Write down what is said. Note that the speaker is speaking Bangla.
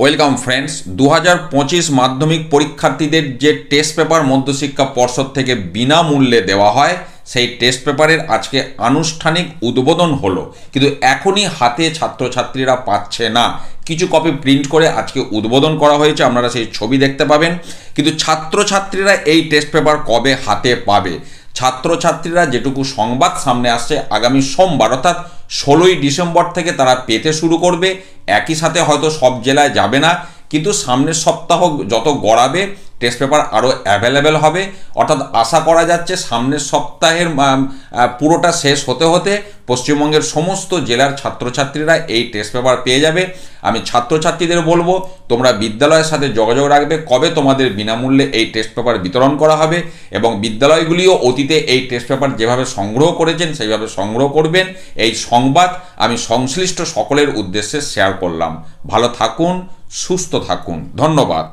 ওয়েলকাম ফ্রেন্ডস দু হাজার পঁচিশ মাধ্যমিক পরীক্ষার্থীদের যে টেস্ট পেপার মধ্যশিক্ষা পর্ষদ থেকে বিনামূল্যে দেওয়া হয়, সেই টেস্ট পেপারের আজকে আনুষ্ঠানিক উদ্বোধন হলো। কিন্তু এখনই হাতে ছাত্রছাত্রীরা পাচ্ছে না। কিছু কপি প্রিন্ট করে আজকে উদ্বোধন করা হয়েছে, আপনারা সেই ছবি দেখতে পাবেন। কিন্তু ছাত্রছাত্রীরা এই টেস্ট পেপার কবে হাতে পাবে? ছাত্রছাত্রীরা যেটুকু সংবাদ সামনে আসছে আগামী সোমবার, অর্থাৎ ষোলোই ডিসেম্বর থেকে তারা পেতে শুরু করবে। একই সাথে হয়তো সব জেলায় যাবে না, কিন্তু সামনের সপ্তাহ যত গড়াবে টেস্ট পেপার আরও অ্যাভেলেবেল হবে। অর্থাৎ আশা করা যাচ্ছে সামনের সপ্তাহের পুরোটা শেষ হতে হতে পশ্চিমবঙ্গের সমস্ত জেলার ছাত্রছাত্রীরা এই টেস্ট পেপার পেয়ে যাবে। আমি ছাত্রছাত্রীদের বলব, তোমরা বিদ্যালয়ের সাথে যোগাযোগ রাখবে কবে তোমাদের বিনামূল্যে এই টেস্ট পেপার বিতরণ করা হবে এবং বিদ্যালয়গুলিও অতীতে এই টেস্ট পেপার যেভাবে সংগ্রহ করেছেন, সেইভাবে সংগ্রহ করবেন। এই সংবাদ আমি সংশ্লিষ্ট সকলের উদ্দেশ্যে শেয়ার করলাম। ভালো থাকুন, সুস্থ থাকুন। ধন্যবাদ।